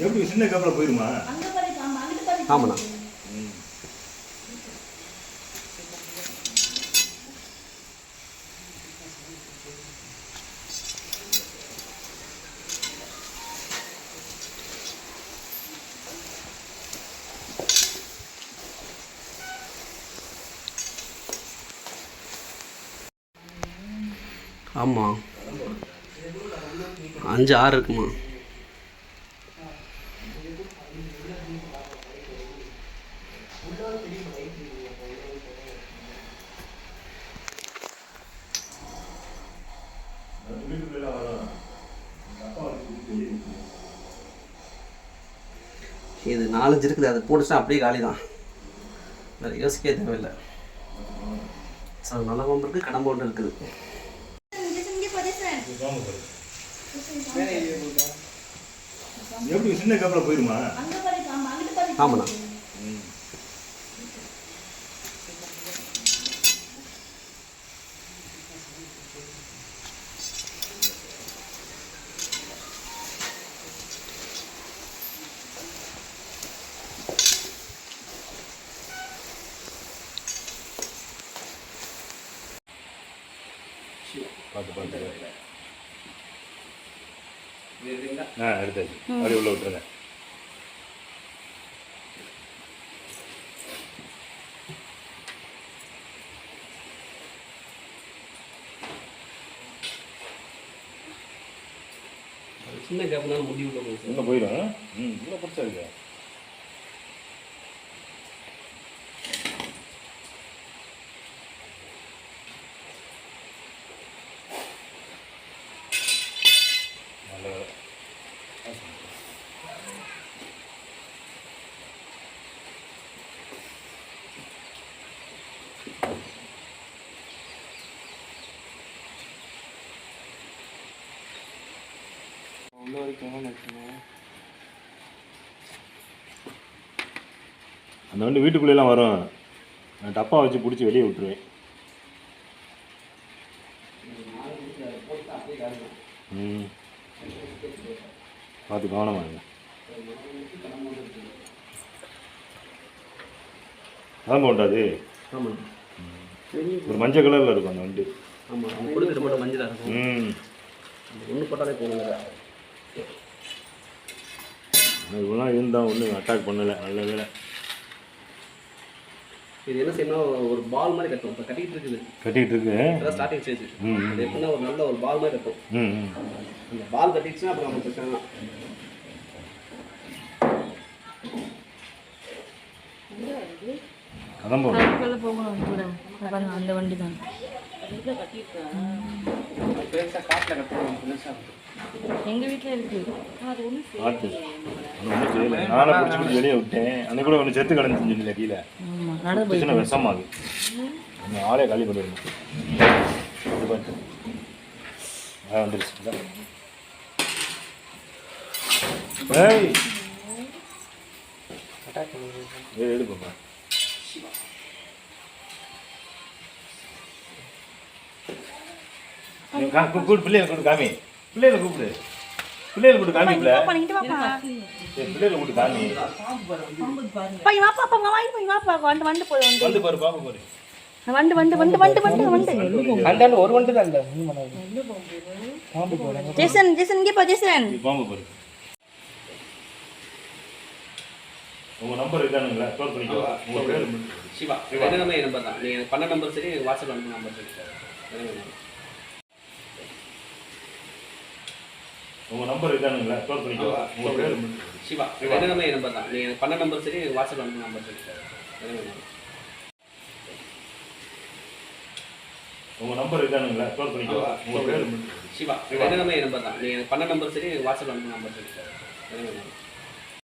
எப்படி சின்ன கப்பல போயிருமா? ஆமாண்ணா. ஆமாம் அஞ்சு ஆறு இருக்குமா? இது நாலஞ்சு இருக்குது அதை போட்டுச்சா அப்படியே காலி தான் வேறு யோசிக்கவே தேவையில்லை. சார் நல்ல பாம்பு இருக்குது. கடம்பு ஒன்று இருக்குது. எப்படி சின்ன கப்பல போயிருமா ஆமாண்ணா. பார்த்து பார்த்து ஆ எடுத்தாச்சு. அப்படியே உள்ள விட்டுருங்க. சின்ன கேப்னா முடி உள்ள போகுது உள்ள போயிடும். ம் உள்ள பிடிச்சா இருக்கு உள்ள வரைக்கும் நினைக்கிறேன் அந்த வண்டி வீட்டுக்குள்ளேலாம் வரும். நான் டப்பா வச்சு பிடிச்சி வெளியே விட்டுருவேன். ம். பார்த்து கவனமா இருங்க. கிளம்ப உண்டாது ஆமாம் ஒரு மஞ்சள் கலரில் இருக்கும் அந்த வண்டி. ஆமாம் கொடுக்குற மட்டும் இருக்கும். ம். ஒன்று போட்டாலே போகணுங்க இவ்வளோ இருந்தால் ஒன்றும் அட்டாக் பண்ணலை நல்ல வேலை இது என்ன செய்யணும் ஒரு பால் மாதிரி கட்டும் இப்போ கட்டிக்கிட்டு இருக்குது. கட்டிகிட்டு இருக்கு. அதான் ஸ்டார்டிங் ஸ்டேஜ். அது எப்படின்னா ஒரு நல்ல ஒரு பால் மாதிரி கட்டும் அந்த பால் கட்டிடுச்சுன்னா அப்புறம் நம்ம பிரச்சனை தான். போகணும் அந்த வண்டி தான் பெருசாக காட்டில் கட்டுறோம் பெருசாக எங்க வீட்ல இருக்கு பார்த்து ஒன்றும் செய்யலை. நானே பிடிச்சி வெளியே விட்டேன். அன்னைக்கு கூட ஒன்று செத்து கிடந்துச்சு சொன்னீங்க கீழே. ஆமா நடந்து போய் பிரச்சனை விஷமா அது அந்த ஆளே காலி பண்ணிடணும். இது பார்த்து ஆ வந்துருச்சு. இந்தா. ஏய். அட்டாக் பண்ணி ஏய் எடுப்பா கூப்பிடு பிள்ளைகளை கூப்பிட்டு காமி. பிள்ளைகளை கூப்பிடு. பிள்ளைகளை கூப்பிட்டு காமி பிள்ளை. பிள்ளைகளை கூப்பிட்டு காமி. பை வாப்பா அப்பா வாங்கி போய் வாப்பா. வந்து வந்து போய் வந்து. வந்து பாரு பாப்பா பாரு. வந்து வந்து வந்து வந்து வந்து வந்து. அந்த ஒரு வண்டி தான் இல்லை ஒன்றும் பண்ணாது பாம்பு போகிறாங்க ஜேசன் ஜேசன் இங்கே போ ஜேசன். இது பாம்பு பாரு. உங்க நம்பர் இருக்கானுங்களா? ஸ்டோர் பண்ணிக்கோ. உங்க பேர் சிவா. என்னமே நம்பர் தான். நீங்கள் பண்ண நம்பர் சரி வாட்ஸ்அப் அனுப்புன நம்பர் சரி உங்க நம்பர் இருக்கானுங்களா ஸ்டோர் பண்ணிக்கோ உங்க பேர் சிவா. என்னமே நம்பர் தான். நீங்கள் பண்ண நம்பர் சரி வாட்ஸ்அப் அனுப்புன நம்பர் சரி சார் உங்க நம்பர் இருக்கானுங்களா ஸ்டோர் பண்ணிக்கோ உங்க பேர் சிவா. என்னமே நம்பர் தான். நீங்கள் பண்ண நம்பர் சரி வாட்ஸ்அப் அனுப்புன நம்பர் சார்